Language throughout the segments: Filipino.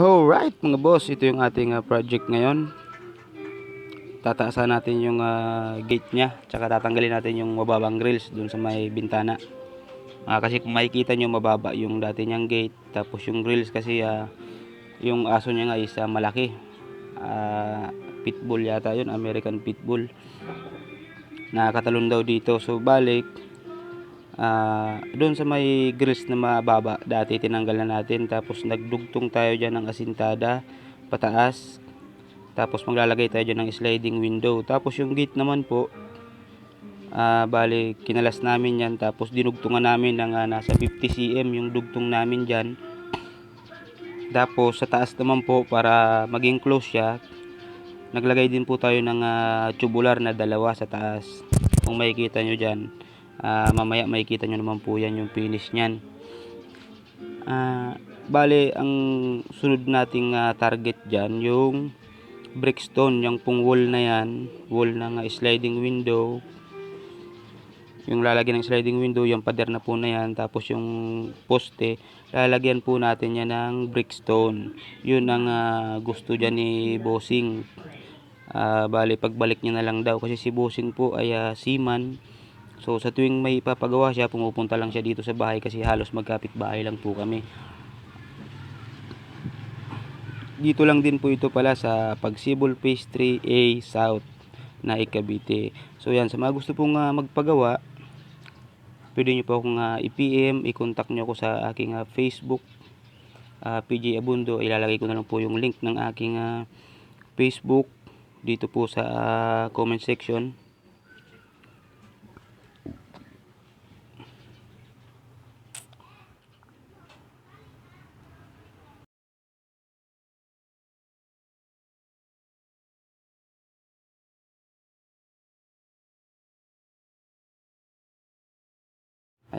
Alright mga boss, ito yung ating ah, project ngayon. Tataasan natin yung ah, gate niya, tsaka tatanggalin natin yung mababang grills dun sa may bintana. Ah, kasi kung makikita nyo mababa yung dati niyang gate, tapos yung grills kasi ah, yung aso niya nga is ah, malaki. Ah, pitbull yata yun, American pitbull. Nakakatalon daw dito, so balik. Ah, doon sa may grills na mababa, dati tinanggal na natin tapos nagdugtong tayo diyan ng asintada pataas. Tapos maglalagay tayo diyan ng sliding window. Tapos yung gate naman po ah bali kinalas namin yan tapos dinugtungan namin ng ah, nasa 50 cm yung dugtong namin diyan. Tapos sa taas naman po para maging close siya, naglagay din po tayo ng ah, tubular na dalawa sa taas. Kung makikita nyo dyan. Ah, mamaya makikita nyo naman po yan yung finish nyan. Ah, bale, ang sunod nating ah, target dyan, yung brickstone, yung pong wall na yan, wall ng ah, sliding window, yung lalagyan ng sliding window, yung pader na po na yan, tapos yung poste, lalagyan po natin yan ng brickstone. Yun ang ah, gusto dyan ni Bossing. Ah, bale, pagbalik niya na lang daw, kasi si Bossing po ay ah, seaman, So sa tuwing may ipapagawa siya, pumupunta lang siya dito sa bahay kasi halos magkapit bahay lang po kami. Dito lang din po ito pala sa Pagsibol Phase 3A South na Ikabite. So yan, sa mga gusto pong ah, magpagawa, pwede nyo po akong ah, i-PM, i-contact nyo ako sa aking ah, Facebook, ah, PJ Abundo. Ilalagay ko na lang po yung link ng aking ah, Facebook dito po sa ah, comment section.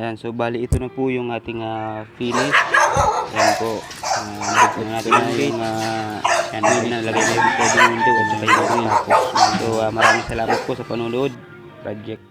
Ayan, so bali ito na po yung ating ah, finish. Ayan po. Uh, nabigyan na natin na yung uh, yan, na nalagay na yung window at saka yung grill. So ah, maraming salamat po sa panonood. Project.